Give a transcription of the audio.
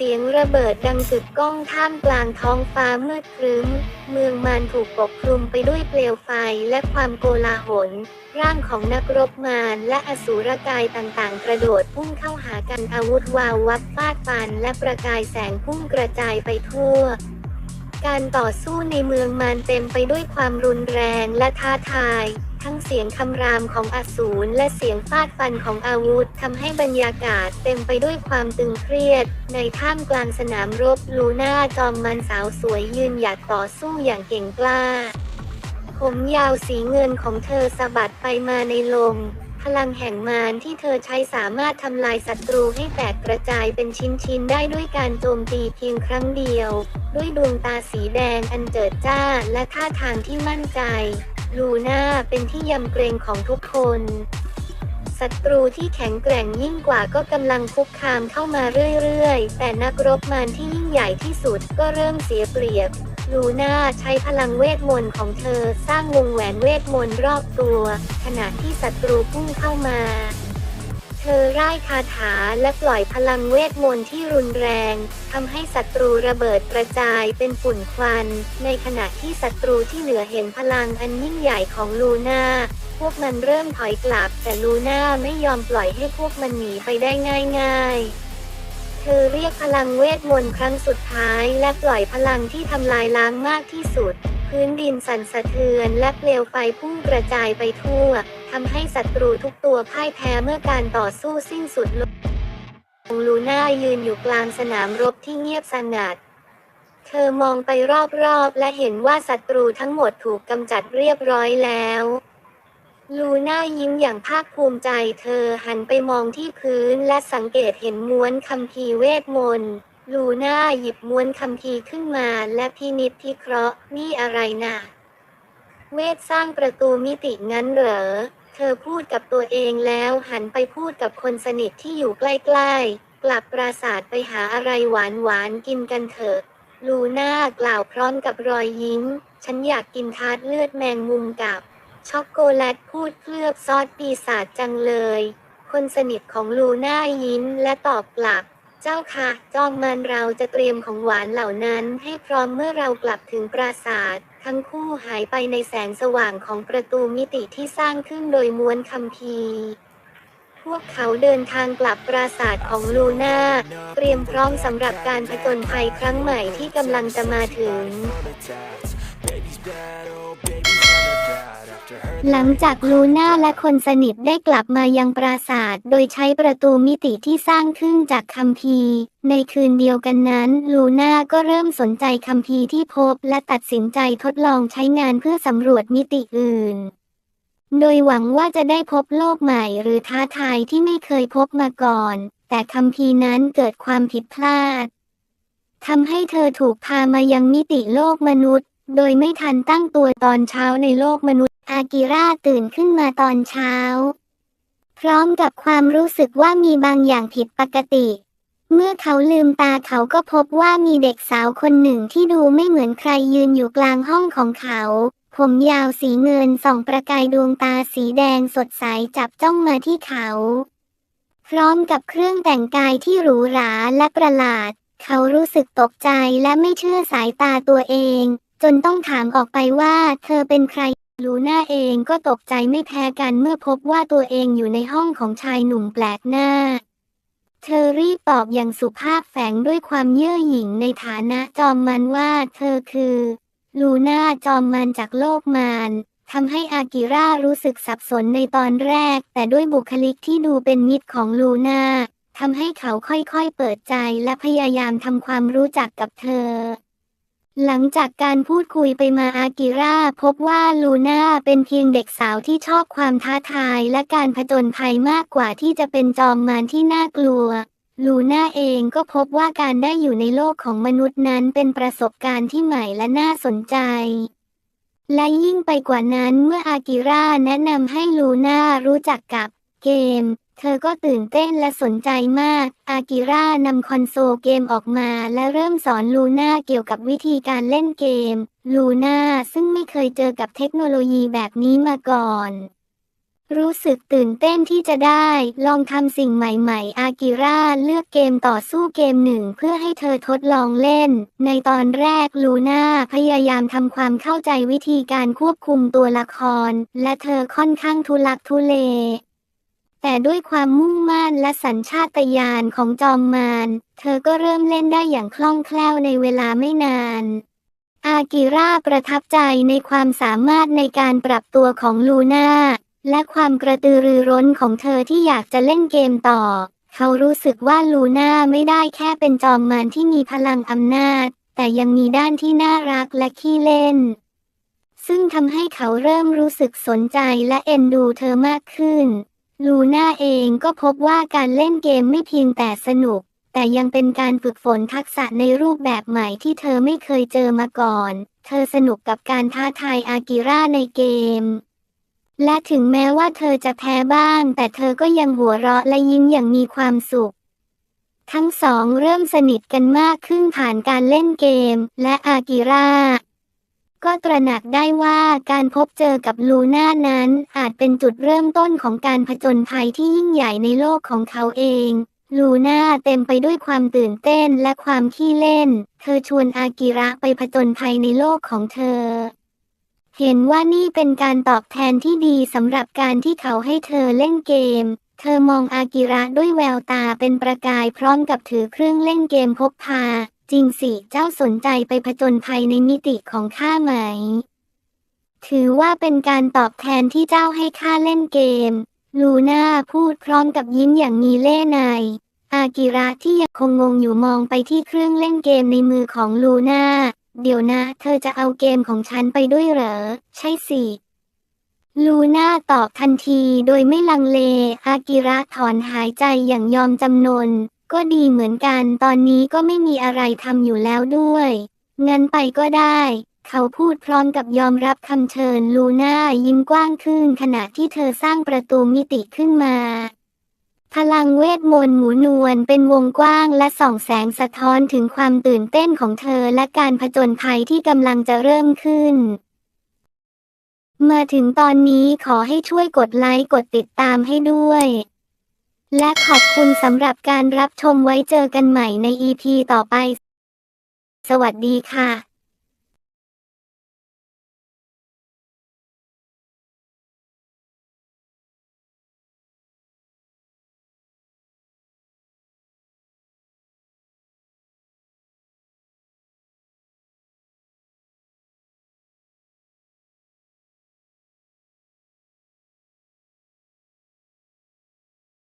เสียงระเบิดดังกึกก้องท่ามกลางท้องฟ้ามืดครึ้ม เมืองมารถูกปกคลุมไปด้วยเปลวไฟและความโกลาหล ร่างของนักรบมารและอสูรกายต่างๆ กระโดดพุ่งเข้าหากันอาวุธวาววับฟาดฟันและประกายแสงพุ่งกระจายไปทั่ว การต่อสู้ในเมืองมารเต็มไปด้วยความรุนแรงและท้าทาย ทั้งเสียงคำรามของอสูรและเสียงฟาดฟันของอาวุธทำให้บรรยากาศเต็มไปด้วยความตึงเครียด ในท่ามกลางสนามรบลูน่าจอมมันสาวสวยยืนหยัดต่อสู้อย่างเก่งกล้า ผมยาวสีเงินของเธอสะบัดไปมาในลม พลังแห่งมารที่เธอใช้สามารถทำลายศัตรูให้แตกกระจายเป็นชิ้นๆ ได้ด้วยการโจมตีเพียงครั้งเดียว ด้วยดวงตาสีแดงอันเจิดจ้าและท่าทางที่มั่นใจ ลูน่าเป็นที่ยำเกรงของทุกคนศัตรูที่แข็งแกร่งยิ่งกว่าก็กำลังคุกคามเข้ามาเรื่อยๆ แต่นักรบมารที่ยิ่งใหญ่ที่สุดก็เริ่มเสียเปรียบ ลูน่าใช้พลังเวทมนต์ของเธอสร้างวงแหวนเวทมนต์รอบตัว ขณะที่ศัตรูพุ่งเข้ามา เธอร่ายคาถาและปล่อยพลังเวทมนต์ที่รุนแรงทำให้ศัตรูระเบิดกระจายเป็นฝุ่นควัน ในขณะที่ศัตรูที่เหลือเห็นพลังอันยิ่งใหญ่ของลูน่าพวกมันเริ่มถอยกลับแต่ลูน่าไม่ยอมปล่อยให้พวกมันหนีไปได้ง่ายๆ เธอเรียกพลังเวทมนต์ครั้งสุดท้าย และปล่อยพลังที่ทำลายล้างมากที่สุด พื้นดินสั่นสะเทือนและเปลวไฟพุ่งกระจายไปทั่วทำให้ศัตรูทุกตัวพ่ายแพ้เมื่อการต่อสู้สิ้นสุดลงลูน่ายืนอยู่กลางสนามรบที่เงียบสงัดเธอมองไปรอบๆ และเห็นว่าศัตรูทั้งหมดถูกกำจัดเรียบร้อยแล้ว ลูน่ายิ้มอย่างภาคภูมิใจเธอหันไปมองที่พื้นและสังเกตเห็นม้วนคัมภีร์เวทมนต์ลูน่าหยิบม้วนคัมภีร์ขึ้นมาและพินิจพิเคราะห์นี่อะไรนะ่ะ เวทสร้างประตูมิติงั้นเหรอ เธอพูดกับตัวเองแล้วหันไปพูดกับคนสนิทที่อยู่ใกล้ๆ กลับปราสาทไปหาอะไรหวานๆกินกันเถอะลูน่ากล่าวพร้อมกับรอยยิ้ม ฉันอยากกินทาร์ตเลือดแมงมุมกับ ช็อกโกแลตพูดเคลือบซอสปีศาจจังเลย คนสนิทของลูน่ายิ้มและตอบกลับ เจ้าค่ะ จองมันเราจะเตรียมของหวานเหล่านั้นให้พร้อมเมื่อเรากลับถึงปราสาท ทั้งคู่หายไปในแสงสว่างของประตูมิติที่สร้างขึ้นโดยม้วนคัมภีร์พวกเขาเดินทางกลับปราสาทของลูน่า เตรียมพร้อมสำหรับการผจญภัยครั้งใหม่ที่กำลังจะมาถึง หลังจากลูน่าและคนสนิทได้กลับมายังปราสาท โดยใช้ประตูมิติที่สร้างขึ้นจากคัมภีร์ ในคืนเดียวกันนั้น ลูน่าก็เริ่มสนใจคัมภีร์ที่พบและตัดสินใจทดลองใช้งานเพื่อสำรวจมิติอื่น โดยหวังว่าจะได้พบโลกใหม่หรือท้าทายที่ไม่เคยพบมาก่อน แต่คัมภีร์นั้นเกิดความผิดพลาดทำให้เธอถูกพามายังมิติโลกมนุษย์ โดยไม่ทันตั้งตัวตอนเช้าในโลกมนุษย์ อากิระตื่นขึ้นมาตอนเช้า พร้อมกับความรู้สึกว่ามีบางอย่างผิดปกติ เมื่อเขาลืมตาเขาก็พบว่ามีเด็กสาวคนหนึ่งที่ดูไม่เหมือนใครยืนอยู่กลางห้องของเขา ผมยาวสีเงินส่องประกายดวงตาสีแดงสดใสจับจ้องมาที่เขา พร้อมกับเครื่องแต่งกายที่หรูหราและประหลาด เขารู้สึกตกใจและไม่เชื่อสายตาตัวเอง จนต้องถามออกไปว่าเธอเป็นใคร ลูน่าเองก็ตกใจไม่แพ้กันเมื่อพบว่าตัวเองอยู่ในห้องของชายหนุ่มแปลกหน้า เธอรีบตอบอย่างสุภาพแฝงด้วยความเย่อหยิ่งในฐานะจอมมันว่าเธอคือ ลูน่าจอมมันจากโลกมารทำให้อากิระรู้สึกสับสนในตอนแรก แต่ด้วยบุคลิกที่ดูเป็นมิตรของลูน่าทำให้เขาค่อยๆเปิดใจและพยายามทำความรู้จักกับเธอ หลังจากการพูดคุยไปมาอากิระพบว่าลูน่าเป็นเพียงเด็กสาวที่ชอบความท้าทายและการผจญภัยมากกว่าที่จะเป็นจอมมารที่น่ากลัว ลูน่าเองก็พบว่าการได้อยู่ในโลกของมนุษย์นั้นเป็นประสบการณ์ที่ใหม่และน่าสนใจ และยิ่งไปกว่านั้นเมื่ออากิระแนะนำให้ลูน่ารู้จักกับเกม เธอก็ตื่นเต้นและสนใจมาก อากิระนำคอนโซลเกมออกมาและเริ่มสอนลูน่าเกี่ยวกับวิธีการเล่นเกม ลูน่าซึ่งไม่เคยเจอกับเทคโนโลยีแบบนี้มาก่อนรู้สึกตื่นเต้นที่จะได้ ลองทำสิ่งใหม่ๆ อากิระเลือกเกมต่อสู้เกมหนึ่งเพื่อให้เธอทดลองเล่น ในตอนแรกลูน่าพยายามทำความเข้าใจวิธีการควบคุมตัวละคร และเธอค่อนข้างทุลักทุเล แต่ด้วยความมุ่งมั่นและสัญชาตญาณของจอมมารเธอก็เริ่มเล่นได้อย่างคล่องแคล่วในเวลาไม่นาน อากิระประทับใจในความสามารถในการปรับตัวของลูน่า และความกระตือรือร้นของเธอที่อยากจะเล่นเกมต่อ เขารู้สึกว่าลูน่าไม่ได้แค่เป็นจอมมารที่มีพลังอำนาจ แต่ยังมีด้านที่น่ารักและขี้เล่น ซึ่งทำให้เขาเริ่มรู้สึกสนใจและเอ็นดูเธอมากขึ้น ลูน่าเองก็พบว่าการเล่นเกมไม่เพียงแต่สนุก แต่ยังเป็นการฝึกฝนทักษะในรูปแบบใหม่ที่เธอไม่เคยเจอมาก่อน เธอสนุกกับการท้าทายอากิระในเกม และถึงแม้ว่าเธอจะแพ้บ้าง แต่เธอก็ยังหัวเราะและยิ้มอย่างมีความสุข ทั้งสองเริ่มสนิทกันมากขึ้นผ่านการเล่นเกม และอากิระ ก็ตระหนักได้ว่าการพบเจอกับลูน่านั้นอาจเป็นจุดเริ่มต้นของการผจญภัยที่ยิ่งใหญ่ในโลกของเขาเอง ลูน่าเต็มไปด้วยความตื่นเต้นและความขี้เล่น เธอชวนอากิระไปผจญภัยในโลกของเธอ เห็นว่านี่เป็นการตอบแทนที่ดีสำหรับการที่เขาให้เธอเล่นเกม เธอมองอากิระด้วยแววตาเป็นประกายพร้อมกับถือเครื่องเล่นเกมพกพา จริงสิ เจ้าสนใจไปผจญภัยในมิติของข้าไหม ถือว่าเป็นการตอบแทนที่เจ้าให้ข้าเล่นเกม ลูน่าพูดพร้อมกับยิ้มอย่างมีเล่ห์ในอากิระที่ยังคงงงอยู่มองไปที่เครื่องเล่นเกมในมือของลูน่า เดี๋ยวนะ เธอจะเอาเกมของฉันไปด้วยเหรอ ใช่สิ ลูน่าตอบทันทีโดยไม่ลังเล อากิระถอนหายใจอย่างยอมจำนน ก็ดีเหมือนกัน ตอนนี้ก็ไม่มีอะไรทำอยู่แล้วด้วย งั้นไปก็ได้ เขาพูดพร้อมกับยอมรับคำเชิญลูน่ายิ้มกว้างขึ้นขณะที่เธอสร้างประตูมิติขึ้นมา พลังเวทมนต์หมูนวลเป็นวงกว้างและส่องแสงสะท้อนถึงความตื่นเต้นของเธอและการผจญภัยที่กำลังจะเริ่มขึ้นมาถึงตอนนี้ขอให้ช่วยกดไลค์กดติดตามให้ด้วย และขอบคุณสำหรับการรับชมไว้เจอกันใหม่ใน EP ต่อไป สวัสดีค่ะ